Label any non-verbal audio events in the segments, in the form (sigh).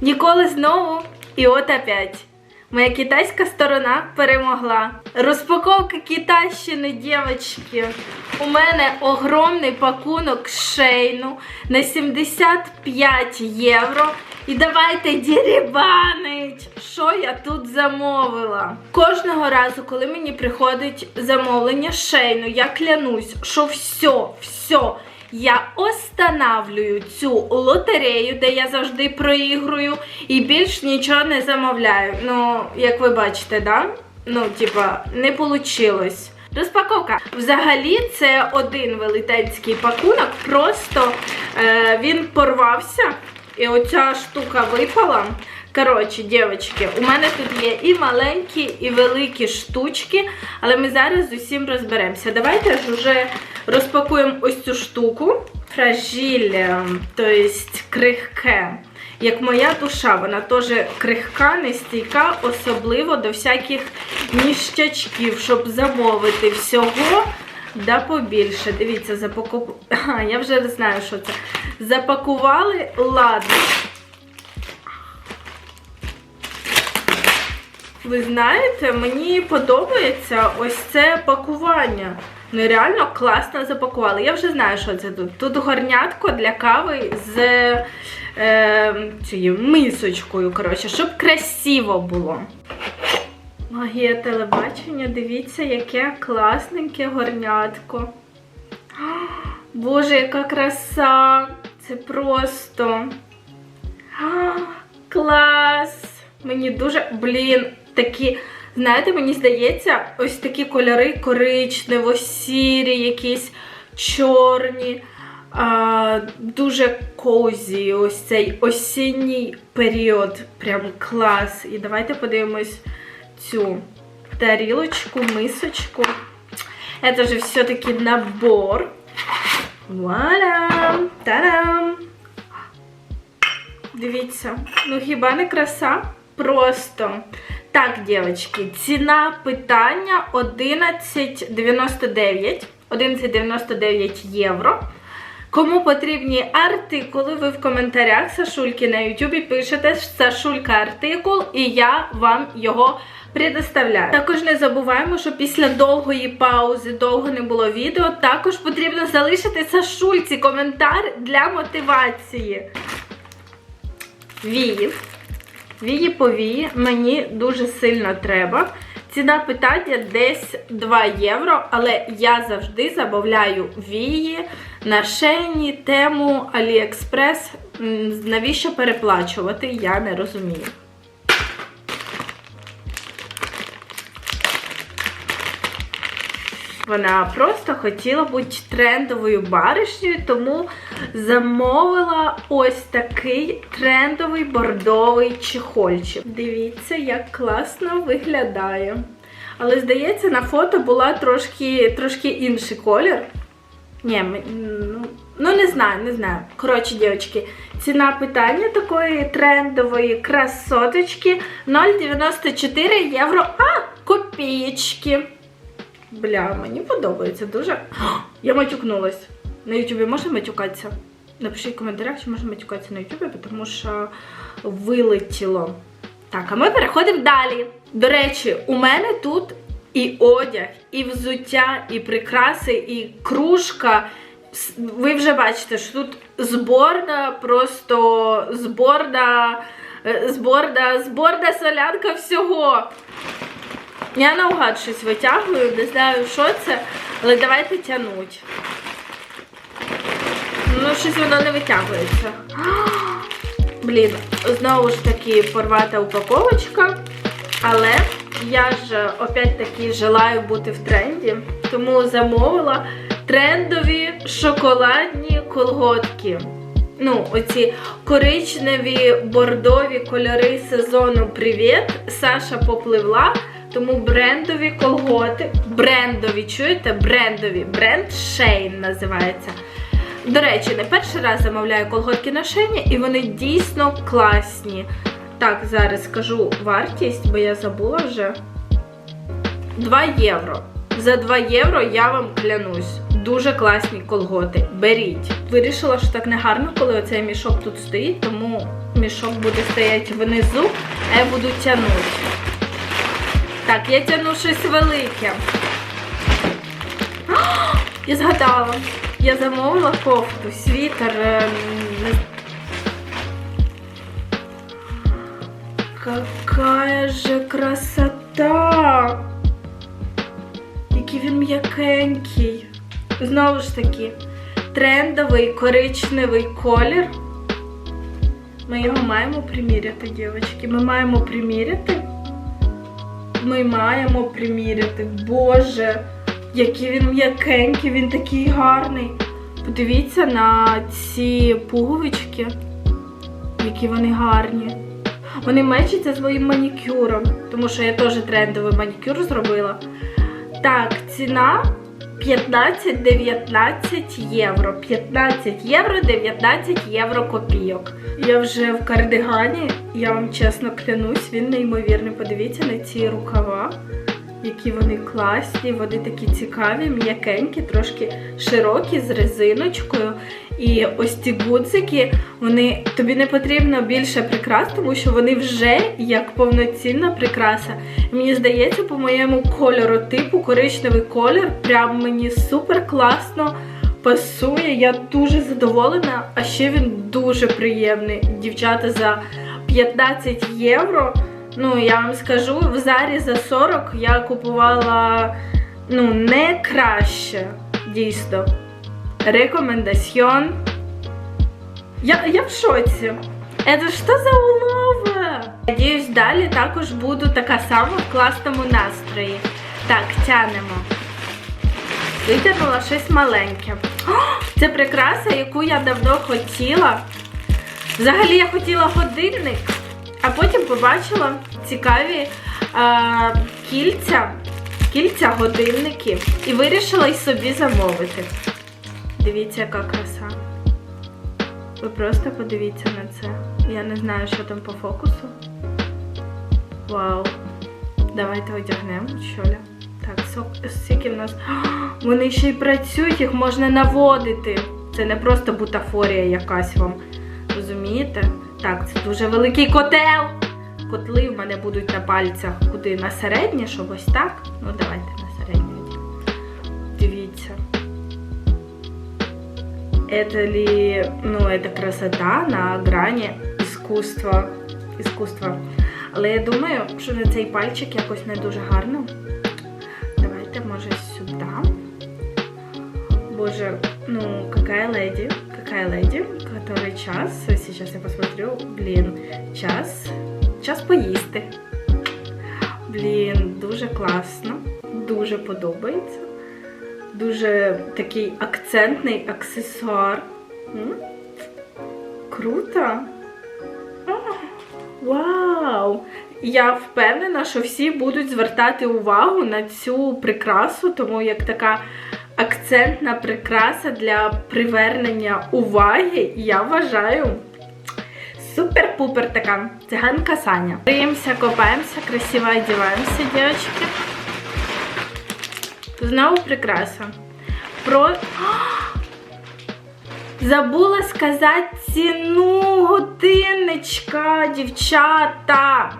Ніколи знову і от опять. Моя китайська сторона перемогла. Розпаковка китайщини, дівчатки. У мене огромний пакунок шейну на 75 євро. І давайте дірібанить, що я тут замовила. Кожного разу, коли мені приходить замовлення шейну, я клянусь, що все, все. Я останавлюю цю лотерею, де я завжди проігрую, і більш нічого не замовляю. Ну, як ви бачите, да? Ну, типа, не вийшло. Розпаковка. Взагалі, це один велетенський пакунок, просто е, він порвався, і оця штука випала. Коротше, дівчатки, у мене тут є і маленькі, і великі штучки, але ми зараз з усім розберемося. Давайте ж вже розпакуємо ось цю штуку. Фражиль, тобто крихке. Як моя душа, вона теж крихка, нестійка, особливо до всяких ніщачків, щоб замовити всього. Да побільше. Дивіться, запаку... (laughs) Ага, я вже знаю, що це. Запакували ладно. Ви знаєте, мені подобається ось це пакування. Ну реально класно запакували. Я вже знаю, що це тут. Тут горнятко для кави з е, цією мисочкою, коротше, щоб красиво було. Магія телебачення, дивіться, яке класненьке горнятко. Боже, яка краса! Це просто. Клас! Мені дуже, блін, такі, знаєте, мені здається, ось такі кольори коричнево-сірі, якісь чорні, а, дуже козі, ось цей осінній період. Прям клас. І давайте подивимось цю тарілочку, мисочку. Это же все-таки набор. Вуаля! Та-дам! Дивіться, ну хіба не краса? Просто. Так, дівчатки, ціна питання 11,99. 11,99 євро. Кому потрібні артикули, ви в коментарях Сашульки на Ютубі пишете Сашулька артикул, і я вам його предоставляю. Також не забуваємо, що після довгої паузи, довго не було відео, також потрібно залишити Сашульці коментар для мотивації. Віїв. Вії повії мені дуже сильно треба. Ціна питання десь 2 євро, але я завжди замовляю вії на шені, тему, Аліекспрес. Навіщо переплачувати, я не розумію. Вона просто хотіла бути трендовою баришнею, тому замовила ось такий трендовий бордовий чехольчик. Дивіться, як класно виглядає. Але здається, на фото була трошки, трошки інший колір. Ні, ну, ну не знаю, не знаю. Коротше, дівчатки, ціна питання такої трендової красоточки 0,94 євро. А, копієчки. Бля, мені подобається дуже. Я матюкнулась. На Ютубі можна матюкатися? Напишіть в коментарях, чи можна матюкатися на Ютубі, тому що вилетіло. Так, а ми переходимо далі. До речі, у мене тут і одяг, і взуття, і прикраси, і кружка. Ви вже бачите, що тут зборна, просто зборна, е, зборна, зборна солянка всього. Я наугад щось витягую, не знаю, що це, але давайте тянуть. Ну, щось воно не витягується. (gasps) Блін, знову ж таки порвата упаковочка. Але я ж опять-таки желаю бути в тренді, тому замовила трендові шоколадні колготки. Ну, оці коричневі бордові кольори сезону Привіт. Саша попливла. Тому брендові колготи. Брендові, чуєте? Брендові. Бренд Shane називається. До речі, не перший раз замовляю колготки на шині, і вони дійсно класні. Так, зараз скажу вартість, бо я забула вже. 2 євро. За 2 євро я вам клянусь. Дуже класні колготи. Беріть. Вирішила, що так не гарно, коли оцей мішок тут стоїть, тому мішок буде стояти внизу, а я буду тягнути. Так, я тягну щось велике. Я згадала. Я замовила кофту, світер. ем, Какая же красота! Який він м'якенький. Знову ж таки, трендовий коричневий колір. Ми його маємо приміряти, дівчатки. Ми маємо приміряти. Ми маємо приміряти. Боже, який він м'якенький, він такий гарний. Подивіться на ці пуговички, які вони гарні. Вони мечаться з моїм манікюром, тому що я теж трендовий манікюр зробила. Так, ціна 15-19 євро. 15 євро, 19 євро копійок. Я вже в кардигані, я вам чесно клянусь, він неймовірний. Подивіться на ці рукава, які вони класні, вони такі цікаві, м'якенькі, трошки широкі з резиночкою. І ось ці гудзики, вони тобі не потрібно більше прикрас, тому що вони вже як повноцінна прикраса. Мені здається, по моєму кольору типу коричневий колір, прям мені супер класно пасує. Я дуже задоволена, а ще він дуже приємний. Дівчата за 15 євро. Ну, я вам скажу, в зарі за 40 я купувала ну, не краще, дійсно. Рекомендаціон. Я, я в шоці. Это що за улова? Надіюсь, далі також буду така сама в класному настрої. Так, тянемо. Витягнула щось маленьке. О, це прикраса, яку я давно хотіла. Взагалі я хотіла годинник, а потім побачила цікаві а, кільця, кільця годинників і вирішила й собі замовити. Дивіться, яка краса. Ви просто подивіться на це. Я не знаю, що там по фокусу. Вау. Давайте одягнемо, щоля. Так, сок, скільки в нас. (gasps) Вони ще й працюють, їх можна наводити. Це не просто бутафорія якась вам. Розумієте? Так, це дуже великий котел. Котли в мене будуть на пальцях. Куди? На середнє, щоб ось так. Ну, давайте на середнє. Дивіться. Это ли, ну, это красота на грані іскусства. іскусства. Але я думаю, що на цей пальчик якось не дуже гарно. Давайте, може, сюди. Боже, ну, какая леди, какая леди, который час, сейчас я посмотрю, блін, час, час поїсти. Блін, дуже класно, дуже подобається. Дуже такий акцентний аксесуар. М? Круто! А, Вау! Я впевнена, що всі будуть звертати увагу на цю прикрасу, тому як така акцентна прикраса для привернення уваги, я вважаю. Супер-пупер така циганка Саня. Риємося, копаємося, красиво одягаємося, дівчатки. Знову прикраса. Про. (gasps) Забула сказати ціну годинничка, дівчата.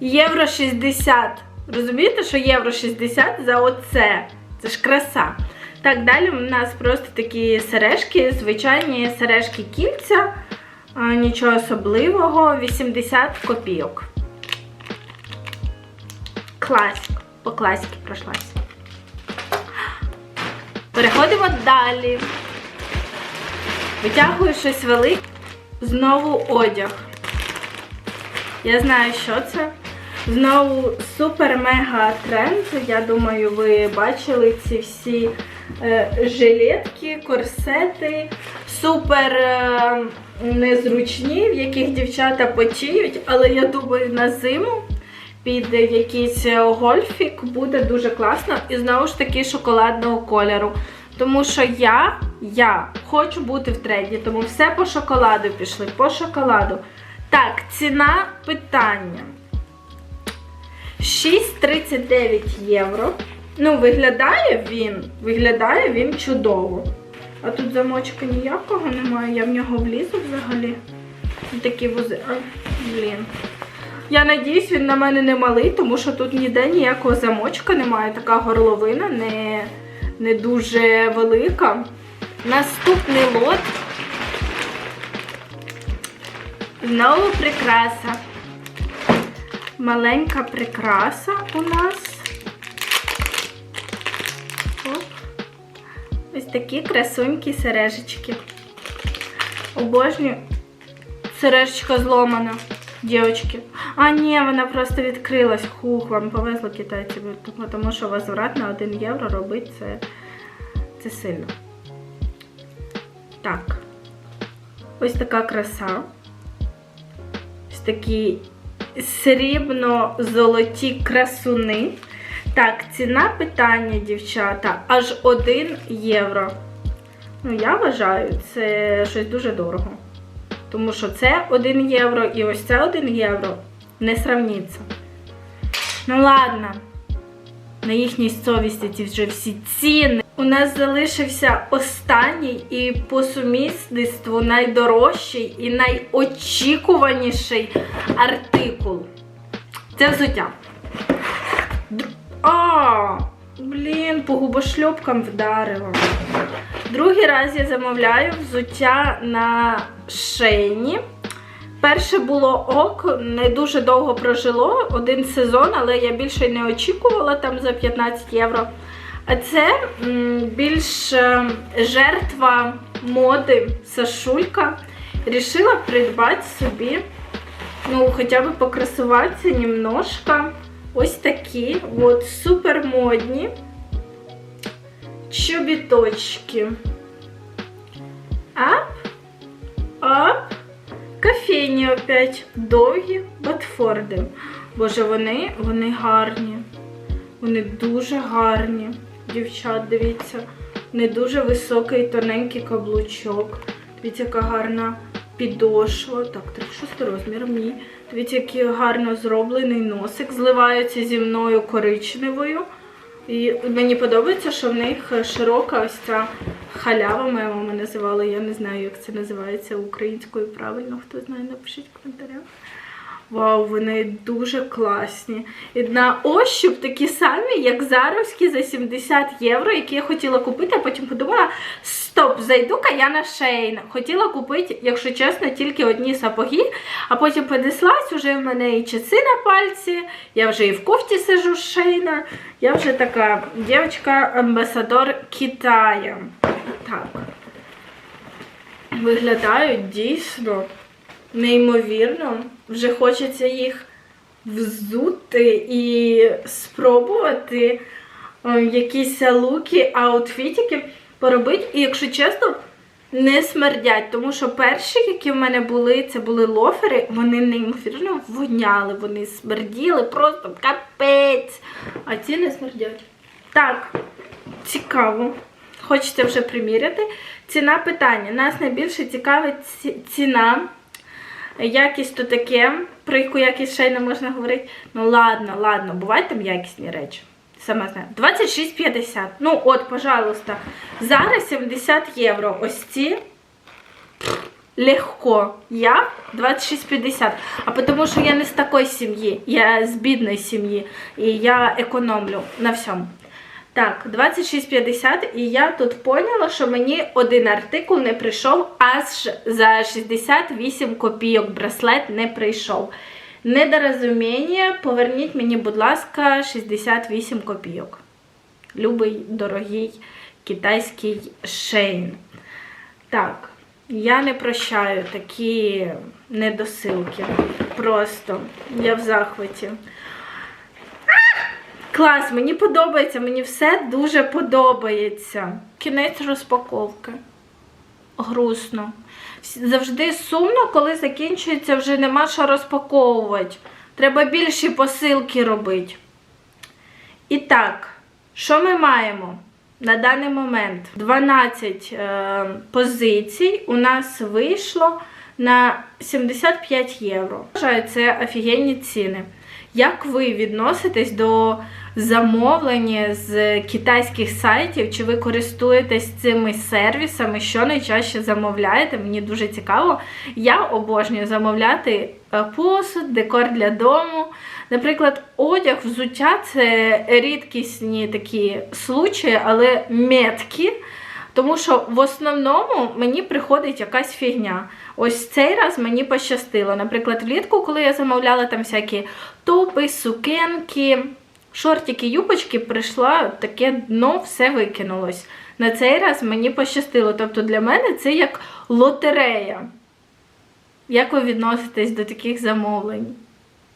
Євро 60. Розумієте, що євро 60 за оце? Це ж краса. Так, далі у нас просто такі сережки, звичайні сережки кільця. Нічого особливого, 80 копійок. Класик. По класіки пройшлася. Переходимо далі. Витягую щось велике. Знову одяг. Я знаю, що це. Знову супер-мега тренд. Я думаю, ви бачили ці всі е, жилетки, корсети, супер е, незручні, в яких дівчата потіють, але я думаю, на зиму під якийсь гольфік буде дуже класно і знову ж таки шоколадного кольору. Тому що я, я хочу бути в тренді, тому все по шоколаду пішли, по шоколаду. Так, ціна питання. 6,39 євро. Ну, виглядає він, виглядає він чудово. А тут замочка ніякого немає, я в нього влізу взагалі. Такі вози. Ай, блін. Я надіюсь, він на мене не малий, тому що тут ніде ніякого замочка немає. Така горловина не, не дуже велика. Наступний лот. Знову прикраса. Маленька прикраса у нас. Ось такі красунькі сережечки. Обожнюю. Сережечка зломана. Дівчатки. А, ні, вона просто відкрилась. Хух, вам повезло китайців, тому- тому що возврат на 1 євро робить це, це сильно. Так. Ось така краса. Ось такі срібно-золоті красуни. Так, ціна питання, дівчата, аж 1 євро. Ну, я вважаю, це щось дуже дорого. Тому що це 1 євро і ось це 1 євро не сравніться. Ну ладно, на їхній совісті ці вже всі ціни. У нас залишився останній і по сумісництву найдорожчий і найочікуваніший артикул. Це взуття. А, блін, по губошльопкам вдарило. Другий раз я замовляю взуття на шейні. Перше було ок, не дуже довго прожило, один сезон, але я більше не очікувала там за 15 євро. Це більш е, жертва моди Сашулька. Рішила придбати собі, ну, хоча б покрасуватися немножко. Ось такі, от супер модні чобіточки. Ап, ап, кофейні опять. Довгі ботфорди. Боже, вони, вони гарні. Вони дуже гарні. Дівчат, дивіться. Не дуже високий тоненький каблучок. Дивіться, яка гарна підошва. Так, 36 розмір мій. Дивіться, який гарно зроблений носик. Зливається зі мною коричневою. І мені подобається, що в них широка ось ця халява, моя мама називала. Я не знаю, як це називається українською правильно. Хто знає, напишіть в коментарях. Вау, вони дуже класні. І на ощуп такі самі, як заровські за 70 євро, які я хотіла купити, а потім подумала: стоп, зайду-ка я на шейн. Хотіла купити, якщо чесно, тільки одні сапоги, а потім понеслась, уже в мене і часи на пальці, я вже і в кофті сижу шейна. Я вже така дівчинка-амбасадор Китаю. Так. Виглядають дійсно неймовірно. Вже хочеться їх взути і спробувати е, якісь луки, аутфітики поробити. І якщо чесно, не смердять, тому що перші, які в мене були, це були лофери, вони неймовірно воняли, вони смерділи, просто капець. А ці не смердять. Так, цікаво. Хочете вже приміряти. Ціна питання. Нас найбільше цікавить ціна. Якість то таке, про яку якість ще й не можна говорити. Ну ладно, ладно, бувають там якісні речі. Сама знаю. 26,50. Ну, от, пожалуйста. Зараз 70 євро. Ось ці. Легко. Я 26,50. А тому що я не з такої сім'ї, я з бідної сім'ї. І я економлю на всьому. Так, 26,50, і я тут поняла, що мені один артикул не прийшов, аж за 68 копійок браслет не прийшов. Недорозуміння, поверніть мені, будь ласка, 68 копійок. Любий, дорогий китайський шейн. Так, я не прощаю такі недосилки. Просто я в захваті. Клас, мені подобається, мені все дуже подобається. Кінець розпаковки. Грустно. Завжди сумно, коли закінчується, вже нема що розпаковувати. Треба більші посилки робити. І так, що ми маємо на даний момент? 12 е, позицій у нас вийшло на 75 євро. Вважаю, це офігенні ціни. Як ви відноситесь до замовлення з китайських сайтів? Чи ви користуєтесь цими сервісами? Що найчаще замовляєте? Мені дуже цікаво. Я обожнюю замовляти е, посуд, декор для дому. Наприклад, одяг, взуття це рідкісні такі случаї, але меткі. Тому що в основному мені приходить якась фігня. Ось цей раз мені пощастило. Наприклад, влітку, коли я замовляла там всякі топи, сукенки, шортики, юбочки, прийшла таке дно, все викинулось. На цей раз мені пощастило. Тобто для мене це як лотерея. Як ви відноситесь до таких замовлень?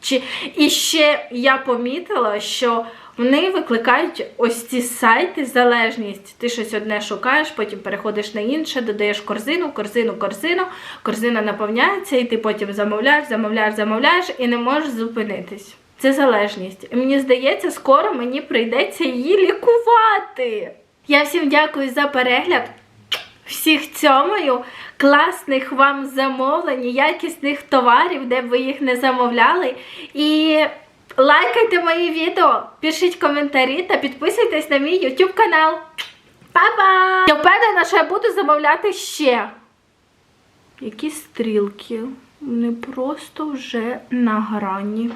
Чи... І ще я помітила, що вони викликають ось ці сайти залежність. Ти щось одне шукаєш, потім переходиш на інше, додаєш корзину, корзину, корзину, корзина наповняється, і ти потім замовляєш, замовляєш, замовляєш і не можеш зупинитись. Це залежність. І мені здається, скоро мені прийдеться її лікувати. Я всім дякую за перегляд. Всіх цьомою, класних вам замовлень, якісних товарів, де б ви їх не замовляли. І лайкайте мої відео, пишіть коментарі та підписуйтесь на мій YouTube канал. Па-па! Я впевнена, що я буду замовляти ще. Які стрілки. Вони просто вже на грані.